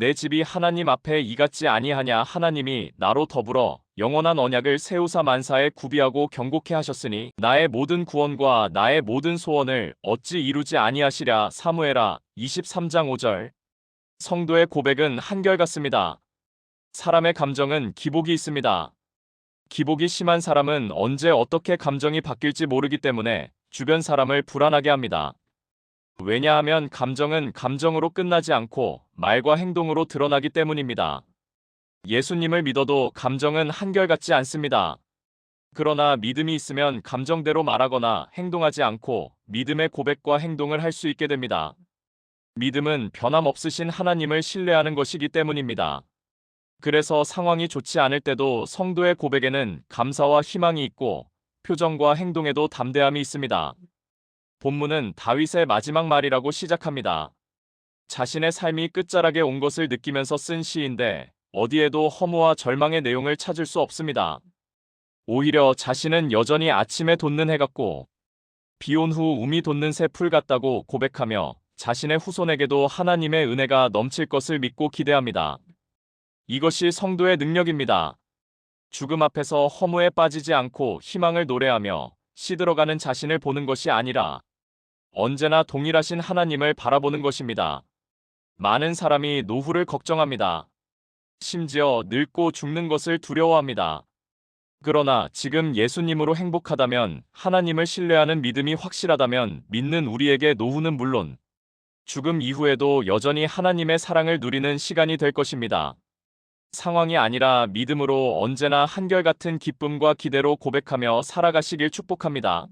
내 집이 하나님 앞에 이같지 아니하냐 하나님이 나로 더불어 영원한 언약을 세우사 만사에 구비하고 경고케 하셨으니 나의 모든 구원과 나의 모든 소원을 어찌 이루지 아니하시랴 사무엘아 23장 5절 성도의 고백은 한결같습니다. 사람의 감정은 기복이 있습니다. 기복이 심한 사람은 언제 어떻게 감정이 바뀔지 모르기 때문에 주변 사람을 불안하게 합니다. 왜냐하면 감정은 감정으로 끝나지 않고 말과 행동으로 드러나기 때문입니다. 예수님을 믿어도 감정은 한결같지 않습니다. 그러나 믿음이 있으면 감정대로 말하거나 행동하지 않고 믿음의 고백과 행동을 할 수 있게 됩니다. 믿음은 변함없으신 하나님을 신뢰하는 것이기 때문입니다. 그래서 상황이 좋지 않을 때도 성도의 고백에는 감사와 희망이 있고 표정과 행동에도 담대함이 있습니다. 본문은 다윗의 마지막 말이라고 시작합니다. 자신의 삶이 끝자락에 온 것을 느끼면서 쓴 시인데 어디에도 허무와 절망의 내용을 찾을 수 없습니다. 오히려 자신은 여전히 아침에 돋는 해 같고 비온 후 우미 돋는 새 풀 같다고 고백하며 자신의 후손에게도 하나님의 은혜가 넘칠 것을 믿고 기대합니다. 이것이 성도의 능력입니다. 죽음 앞에서 허무에 빠지지 않고 희망을 노래하며 시들어가는 자신을 보는 것이 아니라 언제나 동일하신 하나님을 바라보는 것입니다. 많은 사람이 노후를 걱정합니다. 심지어 늙고 죽는 것을 두려워합니다. 그러나 지금 예수님으로 행복하다면 하나님을 신뢰하는 믿음이 확실하다면 믿는 우리에게 노후는 물론 죽음 이후에도 여전히 하나님의 사랑을 누리는 시간이 될 것입니다. 상황이 아니라 믿음으로 언제나 한결같은 기쁨과 기대로 고백하며 살아가시길 축복합니다.